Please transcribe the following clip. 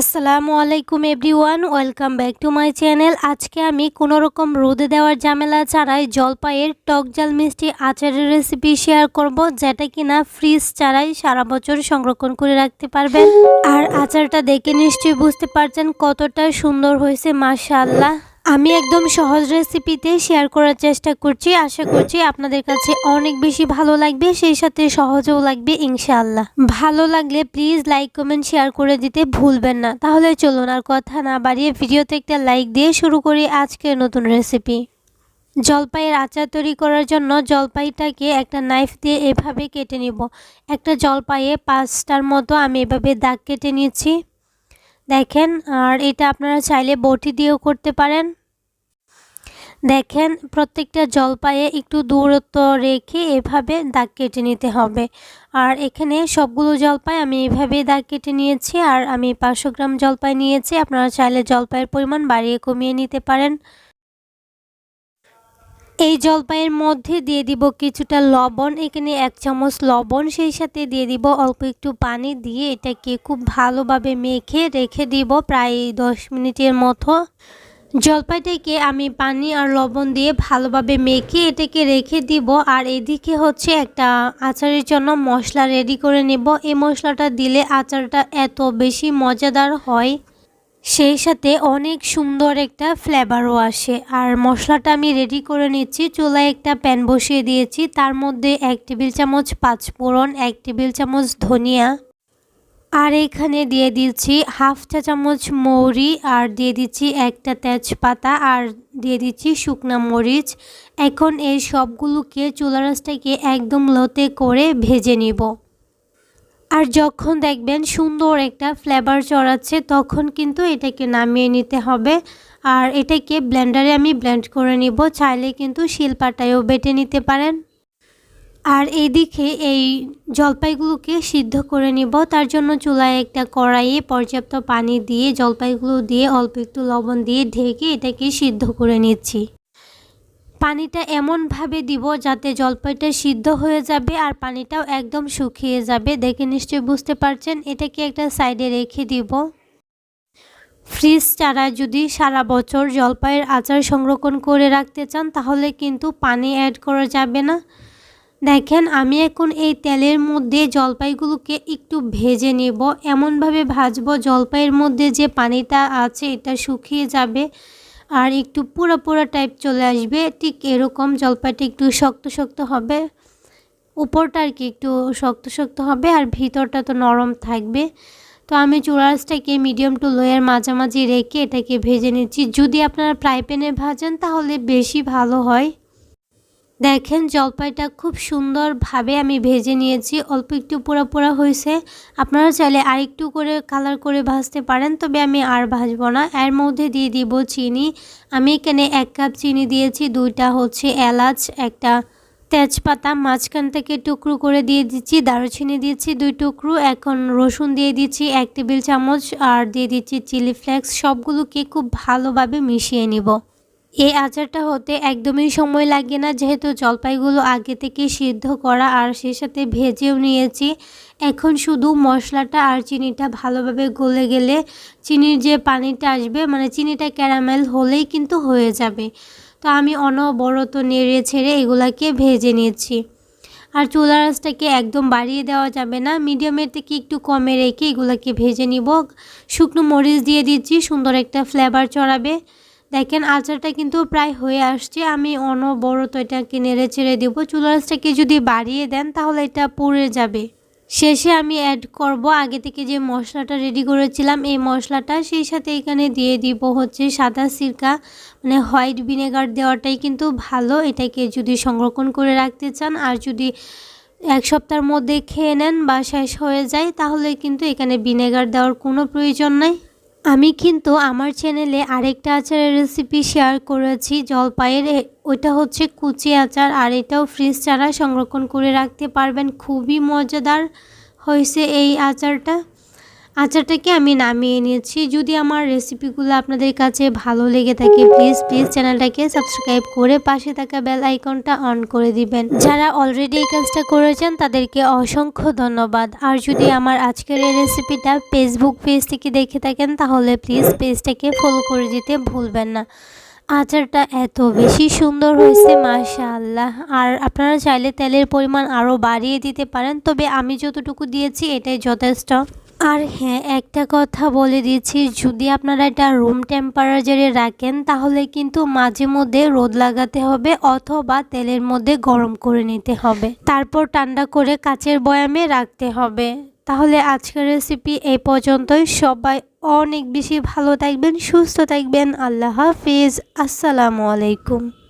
আসসালামু আলাইকুম everyone, welcome back to my channel. আজকে আমি কোনো রকম রোদে দেওয়ার ঝামেলা ছাড়াই জলপাইয়ের টক জাল মিষ্টি আচারের রেসিপি শেয়ার করব, যেটা কিনা ফ্রিজ ছাড়াই সারা বছর সংরক্ষণ করে রাখতে পারবেন। আর আচারটা দেখে নিশ্চয়ই বুঝতে পারছেন কতটা সুন্দর হয়েছে, মাশাআল্লাহ। আমি একদম সহজ রেসিপিতে শেয়ার করার চেষ্টা করছি। আশা করছি আপনাদের কাছে অনেক বেশি ভালো লাগবে, সেই সাথে সহজও লাগবে, ইনশাআল্লাহ। ভালো লাগলে প্লিজ লাইক কমেন্ট শেয়ার করে দিতে ভুলবেন না। তাহলে চলুন আর কথা না বাড়িয়ে ভিডিওতে একটা লাইক দিয়ে শুরু করি আজকের নতুন রেসিপি জলপাইয়ের আচার তৈরি করার জন্য জলপাইটাকে একটা নাইফ দিয়ে এভাবে কেটে নিব। একটা জলপাইয়ে পাঁচটার মতো আমি এভাবে দাগ কেটে নিয়েছি। দেখেন, আর এটা আপনারা চাইলে বটি দিয়েও করতে পারেন। দেখেন, প্রত্যেকটা জলপাইয়ে একটু দূরত্ব রেখে এভাবে দাগ কেটে নিতে হবে। আর এখানে সবগুলো জলপাই আমি এভাবে দাগ কেটে নিয়েছি। আর আমি পাঁচশো গ্রাম জলপাই নিয়েছি। আপনারা চাইলে জলপাইয়ের পরিমাণ বাড়িয়ে কমিয়ে নিতে পারেন। এই জলপাইয়ের মধ্যে দিয়ে দিব কিছুটা লবণ। এখানে এক চামচ লবণ, সেই সাথে দিয়ে দিব অল্প একটু পানি দিয়ে এটাকে খুব ভালোভাবে মেখে রেখে দিব প্রায় দশ মিনিটের মতো। জলপাইটাকে আমি পানি আর লবণ দিয়ে ভালোভাবে মেখে এটাকে রেখে দিব আর এদিকে হচ্ছে একটা আচারের জন্য মশলা রেডি করে নেব। এই মশলাটা দিলে আচারটা এত বেশি মজাদার হয়, সেই সাথে অনেক সুন্দর একটা ফ্লেভারও আসে। আর মশলাটা আমি রেডি করে নিচ্ছি, চুলায় একটা প্যান বসিয়ে দিয়েছি। তার মধ্যে এক টেবিল চামচ পাঁচফোড়ন, এক টেবিল চামচ ধনিয়া আর এখানে দিয়ে দিচ্ছি হাফ চা চামচ মৌরি, আর দিয়ে দিচ্ছি একটা তেজপাতা, আর দিয়ে দিচ্ছি শুকনা মরিচ। এখন এই সবগুলোকে চুলারাসটাকে একদম লোতে করে ভেজে নিব। আর যখন দেখবেন সুন্দর একটা ফ্লেভার চড়াচ্ছে, তখন কিন্তু এটাকে নামিয়ে নিতে হবে। আর এটাকে ব্লেন্ডারে আমি ব্লেন্ড করে নিব, চাইলে কিন্তু শিলপাটায়ও বেটে নিতে পারেন। আর এদিকে এই জলপাইগুলোকে সিদ্ধ করে নিব। তার জন্য চুলায় একটা কড়াইয়ে পর্যাপ্ত পানি দিয়ে, জলপাইগুলো দিয়ে অল্প একটু লবণ দিয়ে ঢেকে এটাকে সিদ্ধ করে নিচ্ছি। পানিটা এমনভাবে দিব যাতে জলপাইটা সিদ্ধ হয়ে যাবে আর পানিটাও একদম শুকিয়ে যাবে। দেখে নিশ্চয়ই বুঝতে পারছেন, এটাকে একটা সাইডে রেখে দিব। ফ্রিজ ছাড়া যদি সারা বছর জলপাইয়ের আচার সংরক্ষণ করে রাখতে চান, তাহলে কিন্তু পানি অ্যাড করা যাবে না। দেখেন, আমি এখন এই তেলের মধ্যে জলপাইগুলোকে একটু ভেজে নেব। এমনভাবে ভাজবো, জলপাইয়ের মধ্যে যে পানিটা আছে এটা শুকিয়ে যাবে আর একটু পুরো পুরো টাইপ চলে আসবে। ঠিক এরকম জলপাইটা একটু শক্ত শক্ত হবে। উপরটা আর কি একটু শক্ত শক্ত হবে আর ভিতরটা তো নরম থাকবে। তো আমি চুড়াসটাকে মিডিয়াম টু লোয়ার মাঝামাঝি রেখে এটাকে ভেজে নিচ্ছি। যদি আপনারা ফ্রাই প্যানে ভাজেন তাহলে বেশি ভালো হয়। দেখেন, জলপাইটা খুব সুন্দরভাবে আমি ভেজে নিয়েছি। অল্প একটু পোড়া পোড়া হয়েছে। আপনারা চাইলে আর একটু করে কালার করে ভাজতে পারেন, তবে আমি আর ভাজবো না। এর মধ্যে দিয়ে দিব চিনি। আমি এখানে এক কাপ চিনি দিয়েছি, দুইটা হচ্ছে এলাচ, একটা তেজপাতা। মাঝখান থেকে টুকরো করে দিয়ে দিচ্ছি, দারুচিনি দিচ্ছি, দুই টুকরো। এখন রসুন দিয়ে দিচ্ছি, এক টেবিল চামচ। আর দিয়ে দিচ্ছি চিলি ফ্লেক্স। সবগুলোকে খুব ভালোভাবে মিশিয়ে নিব। এই আচারটা হতে একদমই সময় লাগে না, যেহেতু জলপাইগুলো আগে থেকে সিদ্ধ করা আর সে সাথে ভেজেও নিয়েছি। এখন শুধু মশলাটা আর চিনিটা ভালোভাবে গলে গেলে চিনির যে পানিটা আসবে মানে চিনিটা ক্যারামেল হলেই কিন্তু হয়ে যাবে। তো আমি অনবরত নেড়ে ছেড়ে এগুলাকে ভেজে নিয়েছি। আর চুলা রাসটাকে একদম বাড়িয়ে দেওয়া যাবে না, মিডিয়ামের থেকে একটু কমে রেখে এগুলাকে ভেজে নিব। শুকনো মরিচ দিয়ে দিচ্ছি, সুন্দর একটা ফ্লেভার চড়াবে। দেখেন আচারটা কিন্তু প্রায় হয়ে আসছে। আমি অনবরত এটাকে নেড়ে ছেড়ে দেবো। চুলারাসটাকে যদি বাড়িয়ে দেন তাহলে এটা পুড়ে যাবে। শেষে আমি অ্যাড করব আগে থেকে যে মশলাটা রেডি করেছিলাম, এই মশলাটা সেই সাথে এখানে দিয়ে দিব হচ্ছে সাদা সিরকা। মানে হোয়াইট ভিনেগার দেওয়াটাই কিন্তু ভালো। এটাকে যদি সংরক্ষণ করে রাখতে চান আর যদি এক সপ্তাহের মধ্যে খেয়ে নেন বা শেষ হয়ে যায়, তাহলে কিন্তু এখানে ভিনেগার দেওয়ার কোনো প্রয়োজন নাই। আমি কিন্তু আমার চ্যানেলে আরেকটা আচারের রেসিপি শেয়ার করেছি, জলপাইয়ের। ওইটা হচ্ছে কুচি আচার, আর এটাও ফ্রিজ ছাড়া সংরক্ষণ করে রাখতে পারবেন। খুবই মজাদার হয়েছে এই আচারটা। আচারটাকে আমি নামিয়ে নিয়েছি। যদি আমার রেসিপিগুলো আপনাদের কাছে ভালো লেগে থাকে প্লিজ প্লিজ চ্যানেলটাকে সাবস্ক্রাইব করে পাশে থাকা বেল আইকনটা অন করে দিবেন। যারা অলরেডি এই কাজটা করেছেন, তাদেরকে অসংখ্য ধন্যবাদ। আর যদি আমার আজকের এই রেসিপিটা ফেসবুক পেজ থেকে দেখে থাকেন, তাহলে প্লিজ পেজটাকে ফলো করে দিতে ভুলবেন না। আচারটা এত বেশি সুন্দর হয়েছে, মাশাআল্লাহ। আর আপনারা চাইলে তেলের পরিমাণ আরও বাড়িয়ে দিতে পারেন, তবে আমি যতটুকু দিয়েছি, এটাই যথেষ্ট। আর হ্যাঁ একটা কথা বলে দিয়েছি যদি আপনারা এটা রুম টেম্পারেচারে রাখেন, তাহলে কিন্তু মাঝে মধ্যে রোদ লাগাতে হবে অথবা তেলের মধ্যে গরম করে নিতে হবে। তারপর ঠান্ডা করে কাচের বয়ামে রাখতে হবে। তাহলে আজকের রেসিপি এই পর্যন্তই। সবাই অনেক বেশি ভালো থাকবেন, সুস্থ থাকবেন। আল্লাহ হাফিজ। আসসালামু আলাইকুম।